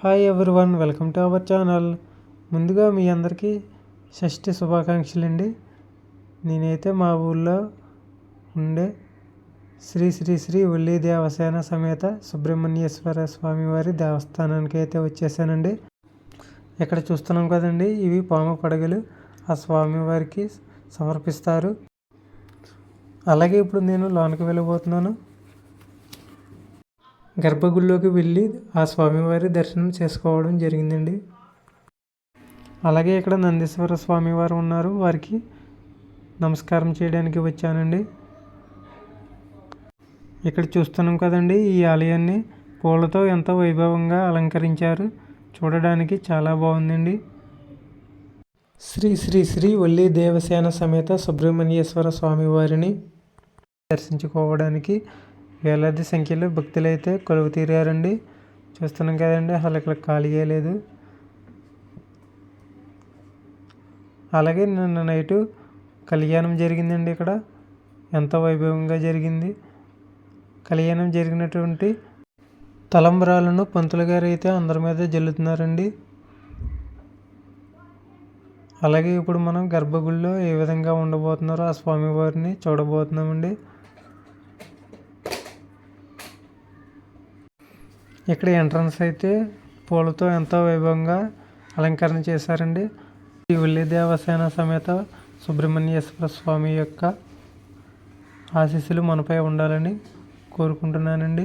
Hi everyone welcome to our channel ముందుగా మీ అందరికీ షష్ఠి శుభాకాంక్షలు అండి నేనైతే మా ఊళ్ళో ఉండే శ్రీ శ్రీ శ్రీ ఉల్లి దేవసేన సమేత సుబ్రహ్మణ్యేశ్వర స్వామి వారి దేవస్థానానికి అయితే వచ్చేసానండి. ఇక్కడ చూస్తున్నాం కదండి ఇవి పాము పడగలు ఆ స్వామివారికి సమర్పిస్తారు. అలాగే ఇప్పుడు నేను లోనికి వెళ్ళబోతున్నాను. గర్భగుడిలోకి వెళ్ళి ఆ స్వామివారి దర్శనం చేసుకోవడం జరిగిందండి. అలాగే ఇక్కడ నందీశ్వర స్వామివారు ఉన్నారు. వారికి నమస్కారం చేయడానికి వచ్చానండి. ఇక్కడ చూస్తున్నాం కదండి ఈ ఆలయాన్ని పూలతో ఎంతో వైభవంగా అలంకరించారు. చూడడానికి చాలా బాగుందండి. శ్రీ శ్రీ శ్రీ వల్లి దేవసేన సమేత సుబ్రహ్మణ్యేశ్వర స్వామివారిని దర్శించుకోవడానికి వేలాది సంఖ్యలో భక్తులైతే కొలువు తీరారండి. చూస్తున్నాం కదండి అసలు ఇక్కడ ఖాళీయే లేదు. అలాగే నిన్న నైటు కళ్యాణం జరిగిందండి ఇక్కడ. ఎంతో వైభవంగా జరిగింది. కళ్యాణం జరిగినటువంటి తలంబ్రాలను పంతులు గారు అయితే అందరి మీద జల్లుతున్నారండి. అలాగే ఇప్పుడు మనం గర్భగుడిలో ఏ విధంగా ఉండబోతున్నారో ఆ స్వామివారిని చూడబోతున్నామండి. ఇక్కడ ఎంట్రన్స్ అయితే పూలతో ఎంతో వైభవంగా అలంకరణ చేశారండి. ఈ ఉల్లి దేవసేన సమేత సుబ్రహ్మణ్యేశ్వర స్వామి యొక్క ఆశీస్సులు మనపై ఉండాలని కోరుకుంటున్నానండి.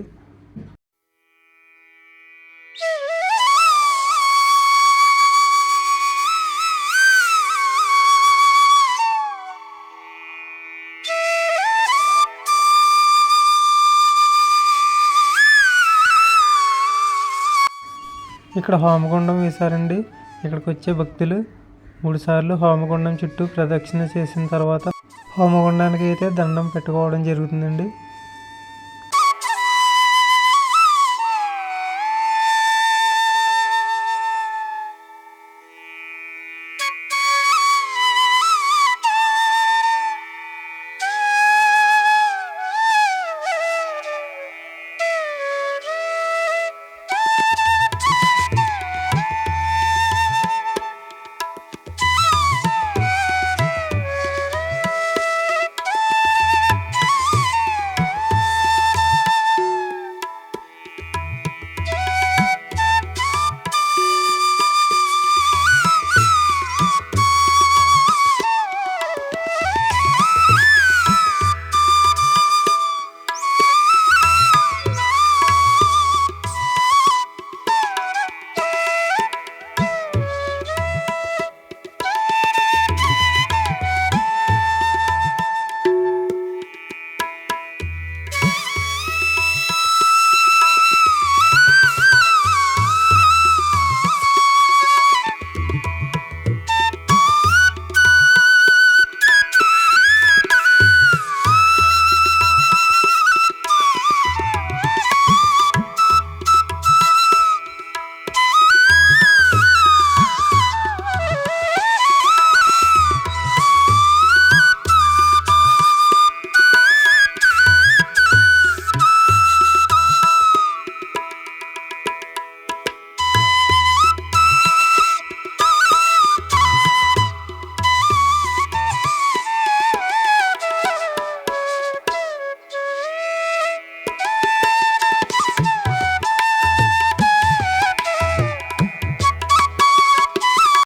ఇక్కడ హోమగుండం వేశారండి. ఇక్కడికి వచ్చే భక్తులు మూడు సార్లు హోమగుండం చుట్టూ ప్రదక్షిణ చేసిన తర్వాత హోమగుండానికి అయితే దండం పెట్టుకోవడం జరుగుతుందండి.